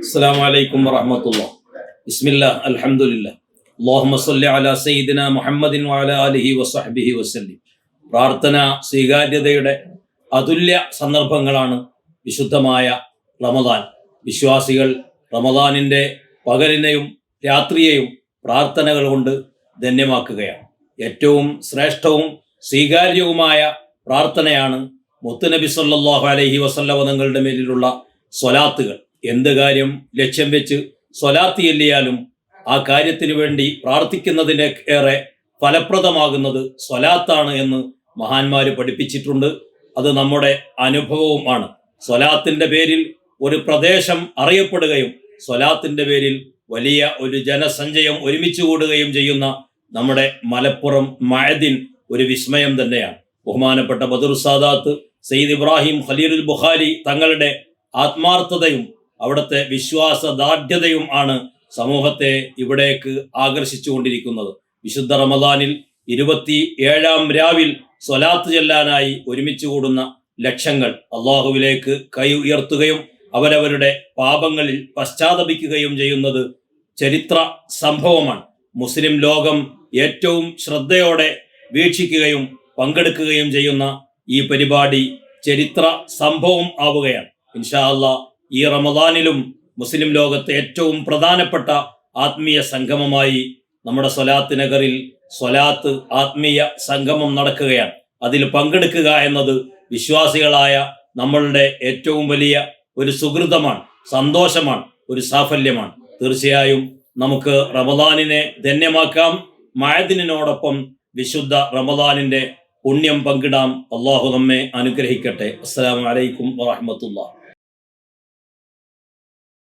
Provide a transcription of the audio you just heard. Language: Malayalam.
السلام عليكم ورحمة الله بسم الله الحمد لله اللهم صل على سيدنا محمد وعلى آله وصحبه وسلم പ്രാർത്ഥന സ്വീകാര്യതയുടെ അതുല്യ സന്ദർഭങ്ങളാണ് വിശുദ്ധമായ റമദാൻ വിശ്വാസികൾ റമദാനിൻ്റെ പകലിനെയും രാത്രിയെയും പ്രാർത്ഥനകൾ കൊണ്ട് ധന്യമാക്കുകയാണ് ഏറ്റവും ശ്രേഷ്ഠവും സ്വീകാര്യവുമായ പ്രാർത്ഥനയാണ് മുത്തുനബി സല്ലല്ലാഹു അലൈഹി വസല്ലമ തങ്ങളുടെ മേലിലുള്ള സ്വലാത്തുകൾ എന്ത് കാര്യം ലക്ഷ്യം വെച്ച് സ്വലാത്ത് ചെല്ലിയാലും ആ കാര്യത്തിന് വേണ്ടി പ്രാർത്ഥിക്കുന്നതിന് ഏറെ ഫലപ്രദമാകുന്നത് സ്വലാത്താണ് എന്ന് മഹാന്മാര് പഠിപ്പിച്ചിട്ടുണ്ട്. അത് നമ്മുടെ അനുഭവവുമാണ് സ്വലാത്തിന്റെ പേരിൽ ഒരു പ്രദേശം അറിയപ്പെടുകയും സ്വലാത്തിന്റെ പേരിൽ വലിയ ഒരു ജനസഞ്ചയം ഒരുമിച്ച് കൂടുകയും ചെയ്യുന്ന നമ്മുടെ മലപ്പുറം മഴദിൻ ഒരു വിസ്മയം തന്നെയാണ്. ബഹുമാനപ്പെട്ട ബദർ സാദാത്ത് സയ്യിദ് ഇബ്രാഹിം ഖലീലുൽ ബുഖാരി തങ്ങളുടെ ആത്മാർത്ഥതയും അവിടുത്തെ വിശ്വാസ ദാർഢ്യതയും ആണ് സമൂഹത്തെ ഇവിടേക്ക് ആകർഷിച്ചു ആകർഷിച്ചുകൊണ്ടിരിക്കുന്നത്. വിശുദ്ധ റമദാനിൽ ഇരുപത്തി ഏഴാം രാവിൽ സ്വലാത്ത് ചെല്ലാനായി ഒരുമിച്ച് കൂടുന്ന ലക്ഷങ്ങൾ അള്ളാഹുവിലേക്ക് കൈ ഉയർത്തുകയും അവരവരുടെ പാപങ്ങളിൽ പശ്ചാത്തപിക്കുകയും ചെയ്യുന്നത് ചരിത്ര സംഭവമാണ്. മുസ്ലിം ലോകം ഏറ്റവും ശ്രദ്ധയോടെ വീക്ഷിക്കുകയും പങ്കെടുക്കുകയും ചെയ്യുന്ന ഈ പരിപാടി ചരിത്ര സംഭവം ആവുകയാണ്. ഇൻഷാ അള്ളാ ഈ റമദാനിലും മുസ്ലിം ലോകത്തെ ഏറ്റവും പ്രധാനപ്പെട്ട ആത്മീയ സംഗമമായി നമ്മുടെ സ്വലാത്ത് നഗറിൽ സ്വലാത്ത് ആത്മീയ സംഗമം നടക്കുകയാണ്. അതിൽ പങ്കെടുക്കുക എന്നത് വിശ്വാസികളായ നമ്മളുടെ ഏറ്റവും വലിയ ഒരു സുഹൃതമാണ് സന്തോഷമാണ് ഒരു സാഫല്യമാണ്. തീർച്ചയായും നമുക്ക് റമദാനിനെ ധന്യമാക്കാം. മഴദിനോടൊപ്പം വിശുദ്ധ റമദാനിന്റെ പുണ്യം പങ്കിടാം. അള്ളാഹു നമ്മെ അനുഗ്രഹിക്കട്ടെ. അസ്സാം വലൈക്കും വറഹ്മത്തുള്ളാഹി.